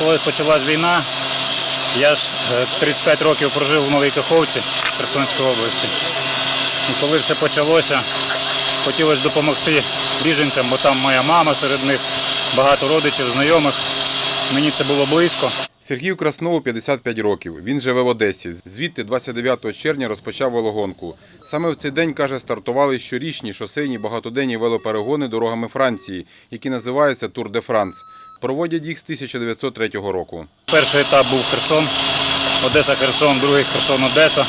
коли почалась війна, я ж е, 35 років прожив в Новій Каховці Херсонської області. І коли все почалося, хотілося допомогти біженцям, бо там моя мама серед них, багато родичів, знайомих. Мені це було близько. Сергію Краснову 55 років. Він живе в Одесі. Звідти 29 червня розпочав велогонку. Саме в цей день, каже, стартували щорічні шосейні багатоденні велоперегони дорогами Франції, які називаються Тур де Франс. Проводять їх з 1903 року. Перший етап був Херсон, Одеса-Херсон, другий Херсон-Одеса.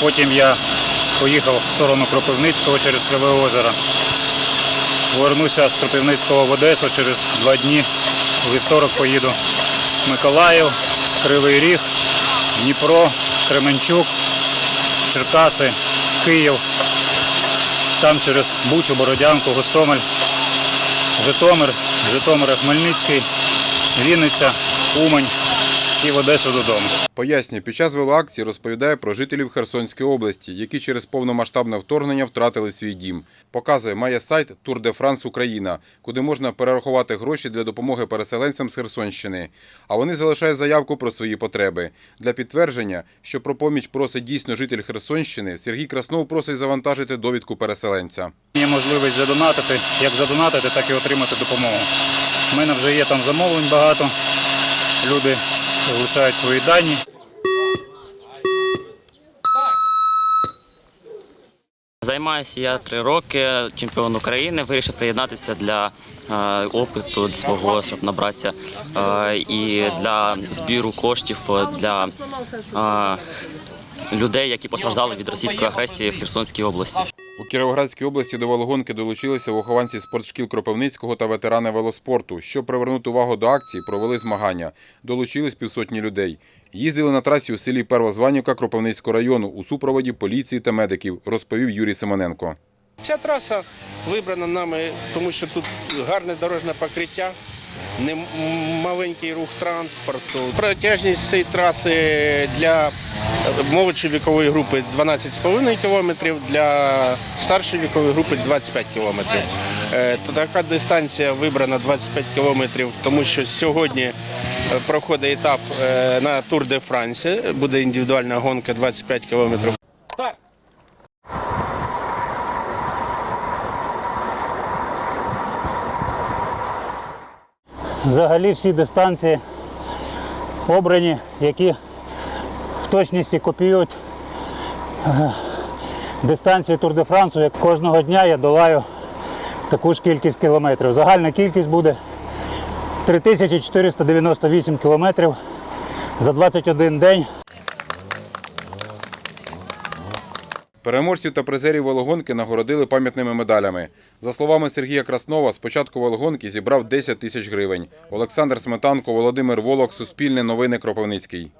Потім я поїхав в сторону Кропивницького через Криве озеро. Повернуся з Кропивницького в Одесу через два дні. У вівторок поїду в Миколаїв, Кривий Ріг, Дніпро, Кременчук, Черкаси, Київ. Там через Бучу, Бородянку, Гостомель, Житомир, Житомир, Хмельницький, Вінниця, Умань і в Одесу додому. Пояснює, під час велоакції розповідає про жителів Херсонської області, які через повномасштабне вторгнення втратили свій дім. Показує, має сайт Тур де Франс Україна, куди можна перерахувати гроші для допомоги переселенцям з Херсонщини. А вони залишають заявку про свої потреби. Для підтвердження, що про поміч просить дійсно житель Херсонщини, Сергій Краснов просить завантажити довідку переселенця. Є можливість задонатити, як задонатити, так і отримати допомогу. У мене вже є там замовлень багато. Люди залишають свої дані. Займаюся я три роки, чемпіон України. Вирішив приєднатися для е, опиту свого, щоб набратися е, і для збіру коштів для е, людей, які постраждали від російської агресії в Херсонській області. У Кіровоградській області до велогонки долучилися вихованці спортшкіл Кропивницького та ветерани велоспорту. Щоб привернути увагу до акції, провели змагання. Долучились півсотні людей. Їздили на трасі у селі Первозванівка Кропивницького району у супроводі поліції та медиків, розповів Юрій Симоненко. Ця траса вибрана нами, тому що тут гарне дорожнє покриття, не м- маленький рух транспорту. Протяжність цієї траси для молодшої вікової групи 12,5 кілометрів, для старшої вікової групи 25 кілометрів. Е, Така дистанція вибрана 25 кілометрів, тому що сьогодні е, проходить етап е, на Тур де Франції, буде індивідуальна гонка 25 кілометрів. Взагалі всі дистанції обрані, які точності копіюють дистанцію Тур де Франсу. Як кожного дня я долаю таку ж кількість кілометрів. Загальна кількість буде 3498 кілометрів за 21 день. Переможців та призерів велогонки нагородили пам'ятними медалями. За словами Сергія Краснова, з початку велогонки зібрав 10 тисяч гривень. Олександр Сметанко, Володимир Волок, Суспільне новини Кропивницький.